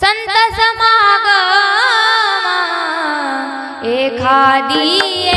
संत समागम एखादी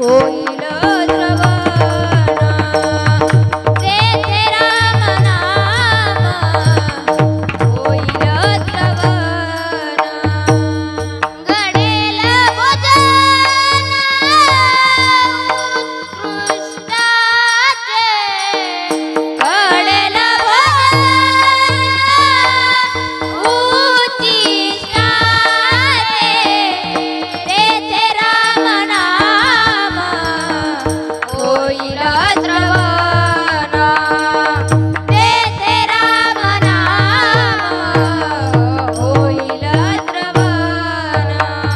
foi